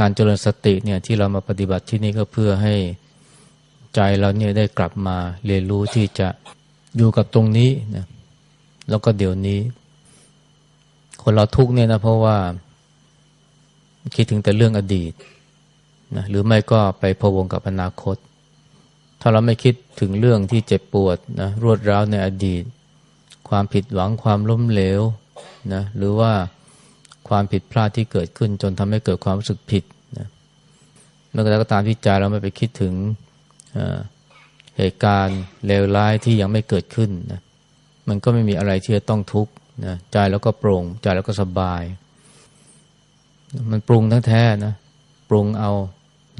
การเจริญสติเนี่ยที่เรามาปฏิบัติที่นี่ก็เพื่อให้ใจเราเนี่ยได้กลับมาเรียนรู้ที่จะอยู่กับตรงนี้นะแล้วก็เดี๋ยวนี้ คนเราทุกเนี่ยนะเพราะว่าคิดถึงแต่เรื่องอดีตนะหรือไม่ก็ไปพะวงกับอนาคต ถ้าเราไม่คิดถึงเรื่องที่เจ็บปวดนะรวดร้าวในอดีต ความผิดหวังความล้มเหลวนะหรือว่า ความผิดพลาดที่เกิดขึ้น จนทำให้เกิดความรู้สึกผิดนะเมื่อไรก็ตามที่ใจเราไม่ไปคิดถึงเหตุการณ์เลวร้ายที่ยังไม่เกิดขึ้นนะมันก็ไม่มีอะไรที่จะต้องทุกข์นะใจแล้วก็โปร่งใจแล้วก็สบาย มันปรุงทั้งแท้นะปรุงเอา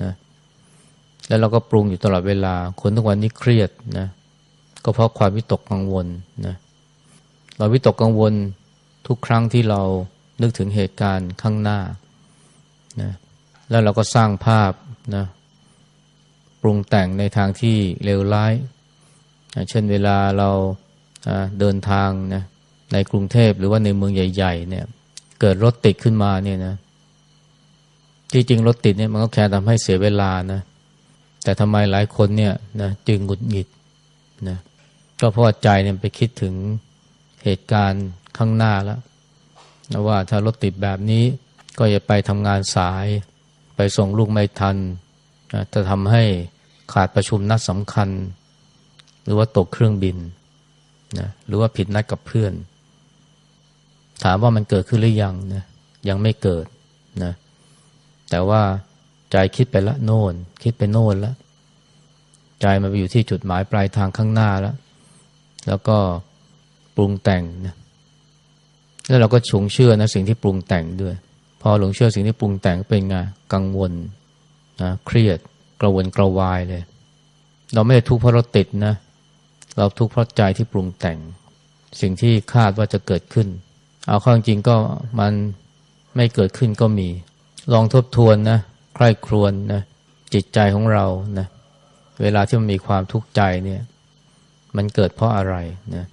นะแล้วเราก็ปรุงอยู่ตลอดเวลา คนทุกวันนี้เครียดนะก็เพราะความวิตกกังวลนะเราวิตกกังวลทุกครั้งที่เรา นึกถึงเหตุการณ์ข้างหน้านะแล้วเราก็สร้างภาพนะปรุงแต่งในทางที่เลวร้ายเช่นเวลาเราเดินทางนะในกรุงเทพหรือว่าในเมืองใหญ่ ๆ เนี่ย เกิดรถติดขึ้นมาเนี่ยนะที่จริงรถติดเนี่ยมันก็แค่ทำให้เสียเวลานะแต่ทำไมหลายคนเนี่ยนะจึงหงุดหงิดนะก็เพราะใจเนี่ยไปคิดถึงเหตุการณ์ข้างหน้าแล้ว ว่าถ้ารถติดแบบนี้ก็อย่าไปทำงานสาย ไปส่งลูกไม่ทัน จะทำให้ขาดประชุมนัดสำคัญ หรือว่าตกเครื่องบินนะหรือว่าผิดนัดกับเพื่อน ถามว่ามันเกิดขึ้นหรือยังนะยังไม่เกิดนะแต่ว่าใจคิดไปละโน่น คิดไปโน่นแล้วใจมันไปอยู่ที่จุดหมายปลายทางข้างหน้าแล้ว แล้วก็ปรุงแต่งนะ แล้วเราก็ฉงเชื่อนะสิ่งที่ปรุงแต่งด้วย พอหลงเชื่อสิ่งที่ปรุงแต่งเป็นไงกังวลนะเครียดกระวนกระวายเลย เราไม่ได้ทุกข์เพราะเราติดนะ เราทุกข์เพราะใจที่ปรุงแต่ง สิ่งที่คาดว่าจะเกิดขึ้น เอาข้อจริงก็มันไม่เกิดขึ้นก็มี ลองทบทวนนะใคร่ครวญนะจิตใจของเรานะเวลาที่มันมีความทุกข์ใจเนี่ย มันเกิดเพราะอะไรนะ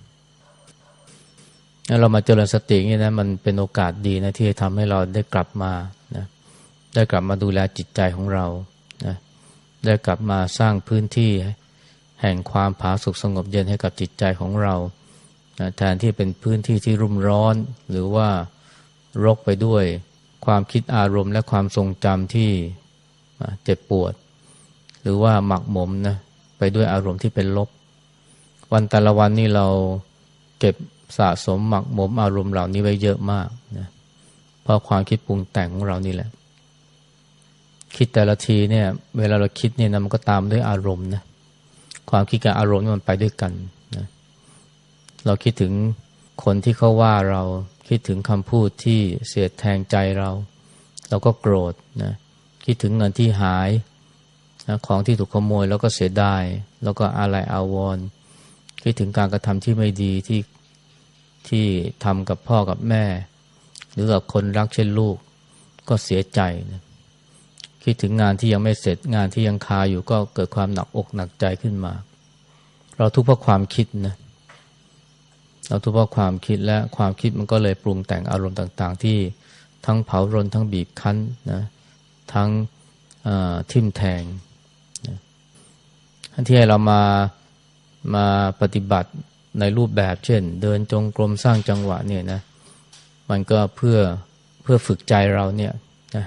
เรามาเจริญสตินี่นะมันเป็นโอกาสดีนะที่จะทำให้เราได้กลับมานะได้กลับมาดูแลจิตใจของเรานะได้กลับมาสร้างพื้นที่แห่งความผาสุกสงบเย็นให้กับจิตใจของเรานะแทนที่เป็นพื้นที่ที่รุ่มร้อน หรือว่ารกไปด้วยความคิดอารมณ์และความทรงจำที่เจ็บปวด หรือว่าหมักหมมนะไปด้วยอารมณ์ที่เป็นลบ วันแต่ละวันนี่เราเก็บ สะสมหมักหมมอารมณ์เหล่านี้ไว้เยอะมากนะเพราะความคิดปรุงแต่งของเรานี่แหละ คิดแต่ละทีเนี่ย เวลาเราคิดเนี่ยนะมันก็ตามด้วยอารมณ์นะความคิดกับอารมณ์มันไปด้วยกันนะเราคิดถึงคนที่เขาว่าเราคิดถึงคำพูดที่เสียดแทงใจเรา เราก็โกรธนะคิดถึงเงินที่หายนะของที่ถูกขโมยแล้วก็เสียดาย แล้วก็อะไรอาวรณ์คิดถึงการกระทำที่ไม่ดีที่ ที่ทำกับพ่อกับแม่ หรือกับคนรักเช่นลูกก็เสียใจนะคิดถึงงานที่ยังไม่เสร็จงานที่ยังคาอยู่ก็เกิดความหนักอกหนักใจขึ้นมา เราทุกข์เพราะความคิดนะเราทุกข์เพราะความคิดและความคิดมันก็เลยปรุงแต่งอารมณ์ต่างๆ ที่ทั้งเผารนทั้งบีบคั้นนะทั้งทิ่มแทงนะที่ให้เรามามาปฏิบัติ ในรูปแบบเช่น เดินจงกรมสร้างจังหวะเนี่ยนะมันก็เพื่อเพื่อฝึกใจเราเนี่ย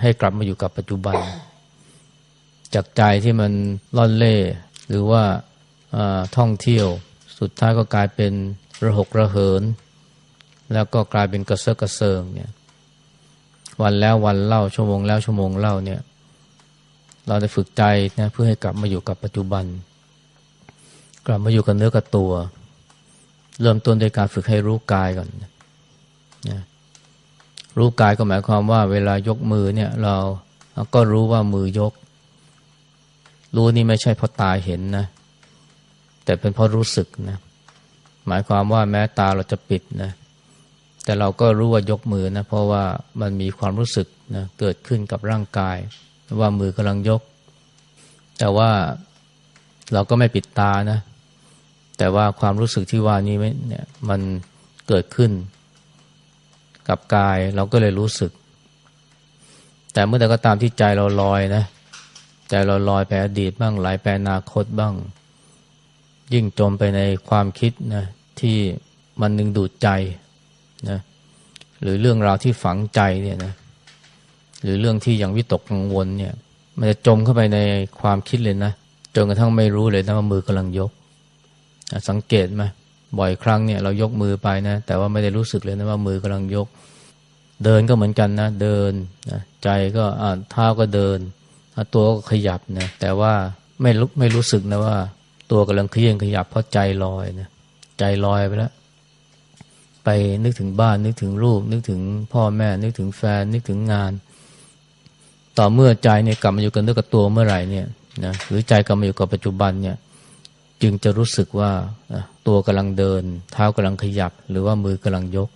ให้กลับมาอยู่กับปัจจุบัน จากใจที่มันล่อนเล่หรือว่าท่องเที่ยว สุดท้ายก็กลายเป็นระหกระเหิน แล้วก็กลายเป็นกระเซาะกระเซิงเนี่ยวันแล้ววันเล่าชั่วโมงแล้วชั่วโมงเล่าเนี่ยเราได้ฝึกใจนะเพื่อให้กลับมาอยู่กับปัจจุบัน กลับมาอยู่กับเนื้อกับตัว เริ่มต้นโดยการฝึกให้รู้กายก่อนนะรู้กายก็หมายความว่า เวลายกมือเนี่ย เราก็รู้ว่ามือยก รู้นี่ไม่ใช่เพราะตาเห็นนะ แต่เป็นเพราะรู้สึกนะ หมายความว่าแม้ตาเราจะปิดนะ แต่เราก็รู้ว่ายกมือนะ เพราะว่ามันมีความรู้สึกนะเกิดขึ้นกับร่างกาย ว่ามือกำลังยก แต่ว่าเราก็ไม่ปิดตานะ แต่ว่าความรู้สึกที่ว่านี้เนี่ยมันเกิดขึ้น กับกายเราก็เลยรู้สึก แต่เมื่อใดก็ตามที่ใจเราลอยนะใจเราลอยไปอดีตบ้างไหลไปอนาคตบ้าง ยิ่งจมไปในความคิดนะที่มันนึงดูดใจนะหรือเรื่องราวที่ฝังใจเนี่ยนะหรือเรื่องที่ยังวิตกกังวลเนี่ย มันจะจมเข้าไปในความคิดเลยนะจนกระทั่งไม่รู้เลยนะว่ามือกำลังยก สังเกตไหมบ่อยครั้งเนี่ยเรายกมือไปนะ แต่ว่าไม่ได้รู้สึกเลยนะว่ามือกำลังยก เดินก็เหมือนกันนะ เดินนะใจก็อ่าเท้าก็เดิน ตัวก็ขยับนะแต่ว่าไม่รู้ไม่รู้สึกนะว่า ตัวกำลังเคลื่อนขยับเพราะใจลอยนะใจลอยไปแล้วไปนึกถึงบ้านนึกถึงลูกนึกถึงพ่อแม่ นึกถึงแฟนนึกถึงงาน ต่อเมื่อใจเนี่ยกลับมาอยู่กับเนื้อกับตัวเมื่อไหร่เนี่ยนะหรือใจกลับมาอยู่กับปัจจุบันเนี่ย จึงจะรู้สึกว่าตัวกำลังเดิน เท้ากำลังขยับ หรือว่ามือกำลังยก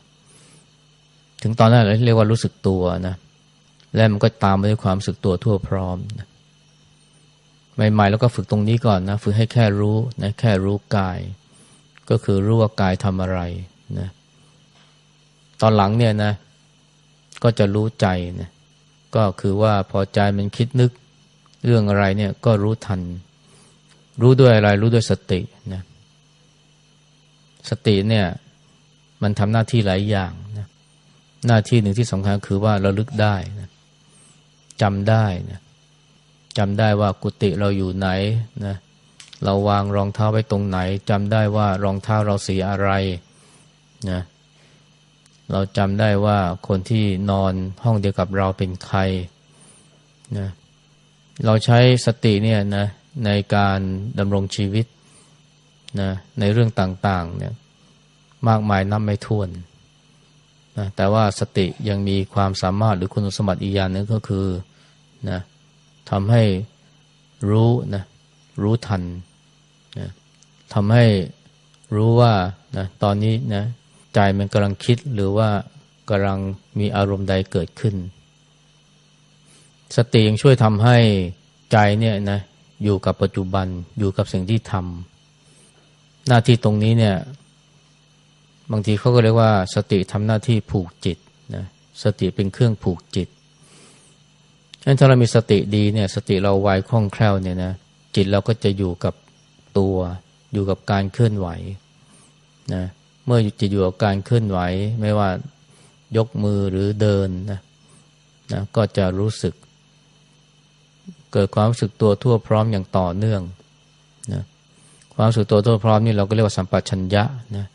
ถึงตอนนั้นเราเรียกว่ารู้สึกตัวนะ และมันก็ตามไปด้วยความรู้สึกตัวทั่วพร้อมนะใหม่ๆแล้วก็ฝึกตรงนี้ก่อนนะ ฝึกให้แค่รู้นะแค่รู้กาย ก็คือรู้ว่ากายทำอะไรนะตอนหลังเนี่ยนะ ก็จะรู้ใจนะก็คือว่าพอใจมันคิดนึกเรื่องอะไรเนี่ยก็รู้ทัน รู้ด้วยอะไร รู้ด้วยสตินะสติเนี่ย มันทำหน้าที่หลายอย่างนะหน้าที่หนึ่งที่สำคัญคือว่าเราลึกได้นะจำได้นะจำได้ว่ากุฏิเราอยู่ไหนนะเราวางรองเท้าไว้ตรงไหนจำได้ว่ารองเท้าเราสีอะไรนะเราจำได้ว่าคนที่นอนห้องเดียวกับเราเป็นใครนะเราใช้สติเนี่ยนะ ในการดำรงชีวิตนะในเรื่องต่างๆเนี่ยมากมายนับไม่ถ้วนนะแต่ว่าสติยังมีความสามารถหรือคุณสมบัติอีกอย่างนึงก็คือนะทำให้รู้นะรู้ทันนะทำให้รู้ว่านะตอนนี้นะใจมันกำลังคิดหรือว่ากำลังมีอารมณ์ใดเกิดขึ้น สติยังช่วยทำให้ใจเนี่ยนะ อยู่กับปัจจุบันอยู่กับสิ่งที่ทำหน้าที่ตรงนี้เนี่ย บางทีเขาก็เรียกว่า สติทำหน้าที่ผูกจิตนะสติเป็นเครื่องผูกจิตฉะนั้นถ้าเรามีสติดีเนี่ย สติเราไวคล่องแคล่วเนี่ยนะจิตเราก็จะอยู่กับตัว อยู่กับการเคลื่อนไหวนะเมื่อจะอยู่กับการเคลื่อนไหว ไม่ว่ายกมือหรือเดินนะนะก็จะรู้สึก เกิดความรู้สึกตัวทั่วพร้อมอย่างต่อเนื่องนะความรู้สึกตัวทั่วพร้อมนี่เราก็เรียกว่าสัมปชัญญะนะ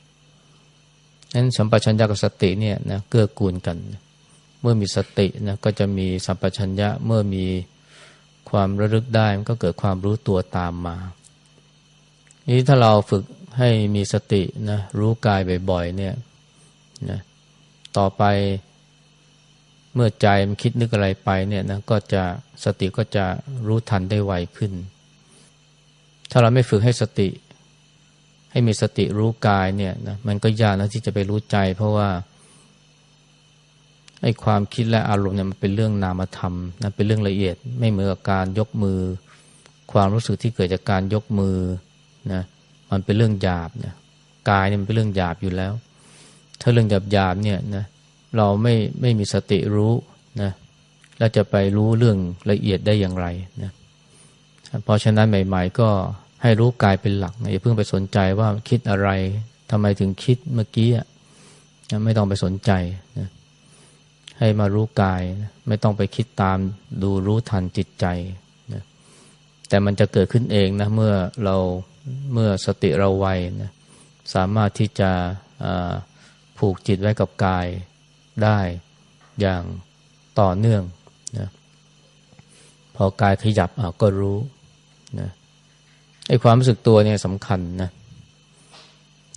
นั้นสัมปชัญญะกับสติเนี่ยนะเกื้อกูลกัน เมื่อมีสตินะก็จะมีสัมปชัญญะเมื่อมีความระลึกได้มันก็เกิดความรู้ตัวตามมานี้ถ้าเราฝึกให้มีสตินะรู้กายบ่อยๆเนี่ยนะต่อไป เมื่อใจมันคิดนึกอะไรไปเนี่ยนะก็จะสติก็จะรู้ทันได้ไวขึ้น ถ้าเราไม่ฝึกให้สติ ให้มีสติรู้กายเนี่ยนะมันก็ยากนะที่จะไปรู้ใจ เพราะว่าไอ้ความคิดและอารมณ์เนี่ยมันเป็นเรื่องนามธรรมนะเป็นเรื่องละเอียด ไม่เหมือนกับการยกมือ ความรู้สึกที่เกิดจากการยกมือนะมันเป็นเรื่องหยาบนี่ยกายเนี่ยมันเป็นเรื่องหยาบอยู่แล้ว ถ้าเรื่องหยาบหยาบเนี่ยนะ เราไม่ไม่มีสติรู้นะเราจะไปรู้เรื่องละเอียดได้อย่างไรนะเพราะฉะนั้นใหม่ ๆ ก็ให้รู้กายเป็นหลักนะอย่าเพิ่งไปสนใจว่าคิดอะไรทำไมถึงคิดเมื่อกี้อะไม่ต้องไปสนใจนะให้มารู้กายนะไม่ต้องไปคิดตามดูรู้ทันจิตใจนะแต่มันจะเกิดขึ้นเองนะเมื่อเราเมื่อสติเราไวนะสามารถที่จะผูกจิตไว้กับกาย ได้อย่างต่อเนื่องนะพอกายขยับก็รู้นะไอ้ความรู้สึกตัวเนี่ยสำคัญนะ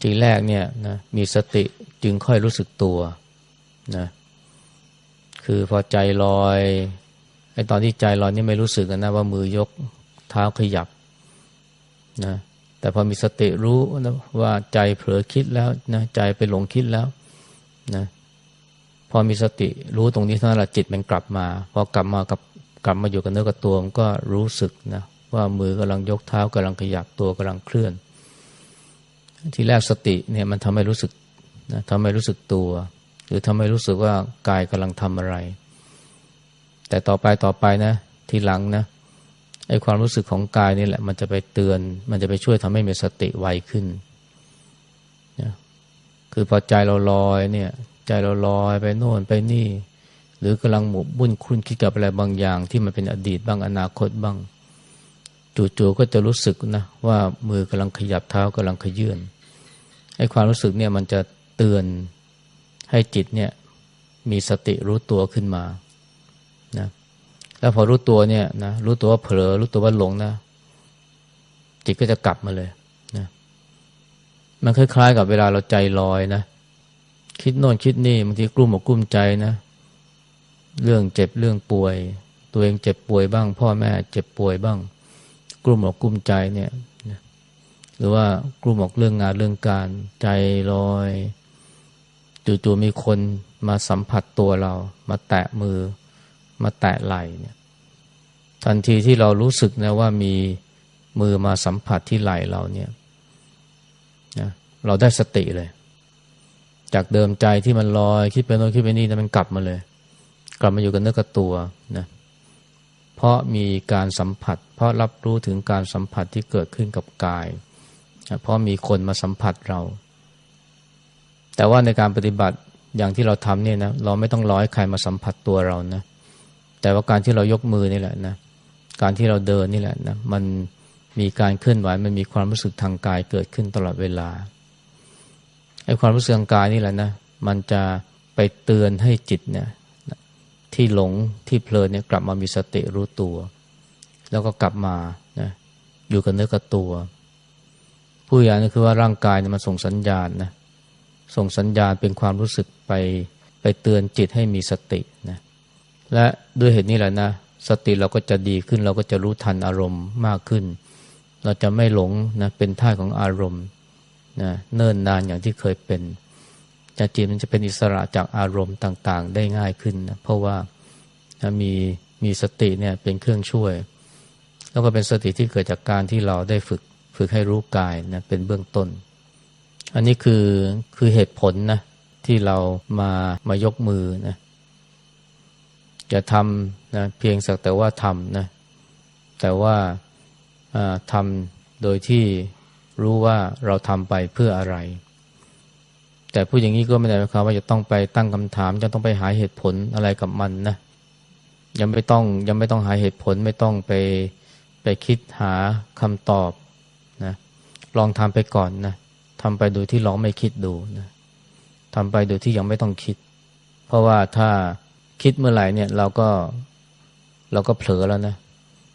ทีแรกเนี่ยนะมีสติจึงค่อยรู้สึกตัวนะคือพอใจลอยไอ้ตอนที่ใจลอยนี่ไม่รู้สึกนะว่ามือยกเท้าขยับนะแต่พอมีสติรู้นะว่าใจเผลอคิดแล้วนะใจไปหลงคิดแล้วนะ พอมีสติรู้ตรงนี้เท่านั้นแหละจิตมันกลับมาพอกลับมากับกลับมาอยู่กับเนื้อกับตัวมันก็รู้สึกนะว่ามือกำลังยกเท้ากำลังขยับตัวกำลังเคลื่อน ทีแรกสติเนี่ยมันทำให้รู้สึกนะทำให้รู้สึกตัว หรือทำให้รู้สึกว่ากายกำลังทำอะไร แต่ต่อไปต่อไปนะ ทีหลังนะไอ้ความรู้สึกของกายนี่แหละ มันจะไปเตือน มันจะไปช่วยทำให้มีสติไวขึ้นนะคือพอใจเราลอยเนี่ย ใจเราลอยไปโน่นไปนี่ หรือกำลังหมกบุ่นคุณคิดกับอะไรบางอย่าง ที่มันเป็นอดีตบ้างอนาคตบ้างจู่ๆก็จะรู้สึกนะว่ามือกำลังขยับเท้ากำลังขยื่นไอ้ความรู้สึกเนี่ยมันจะเตือนให้จิตเนี่ยมีสติรู้ตัวขึ้นมานะแล้วพอรู้ตัวเนี่ยนะรู้ตัวว่าเผลอรู้ตัวว่าหลงนะจิตก็จะกลับมาเลยนะมันคล้ายๆกับเวลาเราใจลอยนะ คิดโน่นคิดนี่บางทีกลุ้มอกกลุ้มใจนะ เรื่องเจ็บเรื่องป่วย ตัวเองเจ็บป่วยบ้าง พ่อแม่เจ็บป่วยบ้าง กลุ้มอกกลุ้มใจเนี่ยหรือว่ากลุ้มอกเรื่องงานเรื่องการใจลอยจู่ๆมีคนมาสัมผัสตัวเรา มาแตะมือ มาแตะไหล่เนี่ย ทันทีที่เรารู้สึกนะว่ามีมือมาสัมผัสที่ไหล่เราเนี่ยนะเราได้สติเลย จากเดิมใจที่มันลอยคิดไปโน้นคิดไปนี่นะมันกลับมาเลย กลับมาอยู่กับเนื้อกับตัวนะเพราะมีการสัมผัส เพราะรับรู้ถึงการสัมผัสที่เกิดขึ้นกับกาย เพราะมีคนมาสัมผัสเรา แต่ว่าในการปฏิบัติอย่างที่เราทำเนี่ยนะเราไม่ต้องรอให้ใครมาสัมผัสตัวเรานะแต่ว่าการที่เรายกมือนี่แหละนะการที่เราเดินนี่แหละนะมันมีการเคลื่อนไหวมันมีความรู้สึกทางกายเกิดขึ้นตลอดเวลา ไอ้ความรู้สึกทางกายนี่แหละนะ มันจะไปเตือนให้จิตเนี่ยที่หลงที่เพลินเนี่ยกลับมามีสติรู้ตัว แล้วก็กลับมานะอยู่กับเนื้อกับตัว ผู้อย่างนี้คือว่าร่างกายเนี่ยมันส่งสัญญาณนะส่งสัญญาณเป็นความรู้สึกไปไปเตือนจิตให้มีสตินะและด้วยเหตุนี้แหละนะสติเราก็จะดีขึ้นเราก็จะรู้ทันอารมณ์มากขึ้น เราจะไม่หลงนะเป็นท่าของอารมณ์ นะเนิ่นนานอย่างที่เคยเป็นจจิตมันจะเป็นอิสระจากอารมณ์ต่างๆ ได้ง่ายขึ้นนะเพราะว่านะมีมีสติเนี่ยเป็นเครื่องช่วย แล้วก็เป็นสติที่เกิดจากการที่เราได้ฝึกฝึกให้รู้กายนะเป็นเบื้องต้น อันนี้คือคือเหตุผลนะที่เรามามายกมือนะจะทำนะเพียงสักแต่ว่าทำนะแต่ว่าทำโดยที่ รู้ว่าเราทำไปเพื่ออะไร แต่พูดอย่างนี้ก็ไม่ได้หมายความว่าจะต้องไปตั้งคำถาม จะต้องไปหาเหตุผลอะไรกับมันนะยังไม่ต้องยังไม่ต้องหาเหตุผลไม่ต้องไปไปคิดหาคำตอบนะลองทำไปก่อนนะทำไปโดยที่ลองไม่คิดดูนะทำไปโดยที่ยังไม่ต้องคิด เพราะว่าถ้าคิดเมื่อไหร่เนี่ยเราก็เราก็เผลอแล้วนะ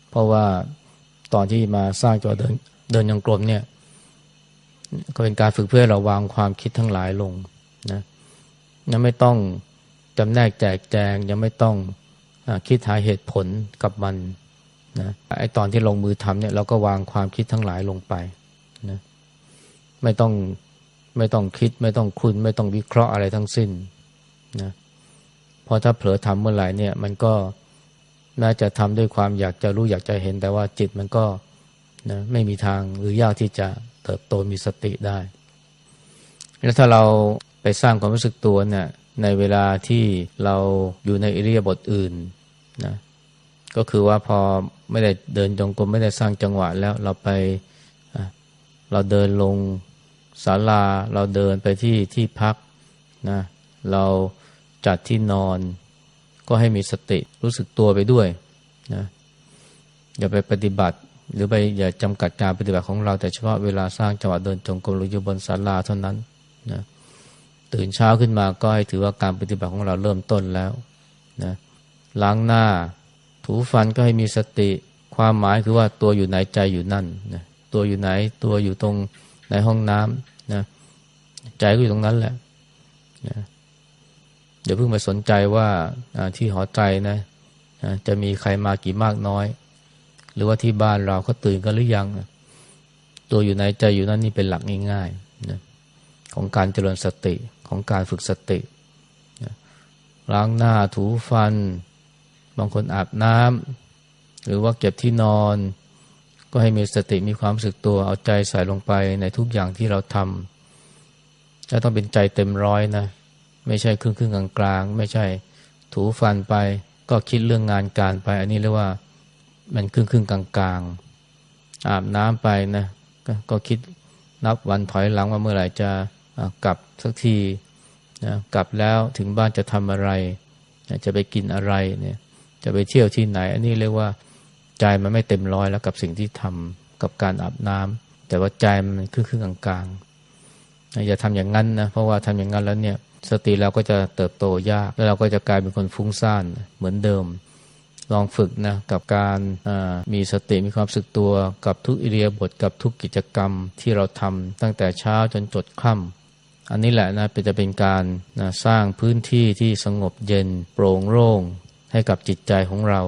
เพราะว่าตอนที่มาสร้างจอเดินเดินยังกลมเนี่ย ก็เป็นการฝึกเพื่อเราวางความคิดทั้งหลายลงนะยังไม่ต้องจำแนกแจกแจง ยังไม่ต้องอคิดหาเหตุผลกับมันนะไอตอนที่ลงมือทำเนี่ยเราก็วางความคิดทั้งหลายลงไปนะไม่ต้องไม่ต้องคิด ไม่ต้องคุณ ไม่ต้องวิเคราะห์อะไรทั้งสิ้นนะพอถ้าเผลอทำเมื่อไหร่เนี่ยมันก็น่าจะทำด้วยความอยากจะรู้อยากจะเห็น แต่ว่าจิตมันก็นะไม่มีทางหรือยากที่จะ เติบโตมีสติได้ แล้วถ้าเราไปสร้างความรู้สึกตัวเนี่ยในเวลาที่เราอยู่ในอิริยาบถอื่นนะก็คือว่าพอไม่ได้เดินจงกรมไม่ได้สร้างจังหวะแล้วเราไปเราเดินลงศาลา เราเดินไปที่ที่พักนะเราจัดที่นอน ก็ให้มีสติรู้สึกตัวไปด้วยนะอย่าไปปฏิบัติ หรือไปอย่าจำกัดการปฏิบัติของเรา แต่เฉพาะเวลาสร้างจังหวะเดินจงกรมหรืออยู่บนศาลาเท่านั้นนะตื่นเช้าขึ้นมาก็ให้ถือว่าการปฏิบัติของเราเริ่มต้นแล้วนะล้างหน้า ถูฟันก็ให้มีสติ ความหมายคือว่าตัวอยู่ไหนใจอยู่นั่นนะตัวอยู่ไหนตัวอยู่ตรงในห้องน้ำนะใจก็อยู่ตรงนั้นแหละนะเดี๋ยวเพิ่งไปสนใจว่าที่หอใจนะจะมีใครมากี่มากน้อย รือว่าที่บ้านเราเขาตื่นกันหรือยัง ตัวอยู่ไหนใจอยู่นั่นนี่เป็นหลักง่ายๆนะของการเจริญสติของการฝึกสติล้างหน้าถูฟัน บางคนอาบน้ำหรือว่าเก็บที่นอน ก็ให้มีสติมีความสึกตัวเอาใจใส่ลงไปในทุกอย่างที่เราทำจะต้องเป็นใจเต็มร้อยนะ ไม่ใช่ครึ่งครึ่งกลางกลางไม่ใช่ถูฟันไป ก็คิดเรื่องงานการไป อันนี้เรียกว่า มันครึ่งครึ่งกลางกลางอาบน้ำไปนะกก็คิดนับวันถอยหลังว่าเมื่อไหร่จะกลับสักทีนะกลับแล้วถึงบ้านจะทำอะไรจะไปกินอะไรเนี่ย จะไปเที่ยวที่ไหน อันนี้เรียกว่าใจมันไม่เต็มร้อยแล้วกับสิ่งที่ทำกับการอาบน้ำแต่ว่าใจมันครึ่งครึ่งกลางกลางอย่าทำอย่างนั้นนะเพราะว่าทำอย่างนั้นแล้วเนี่ยสติเราก็จะเติบโตยาก แล้วเราก็จะกลายเป็นคนฟุ้งซ่านเหมือนเดิม ลองฝึกนะกับการมีสติมีความสึกตัวกับทุกอิเลียบทกับทุกกิจกรรมที่เราทำตั้งแต่เช้าจนจดค่ำอันนี้แหละนะเป็นจะเป็นการนะสร้างพื้นที่ที่สงบเย็นโปร่งโล่งให้กับจิตใจของเรา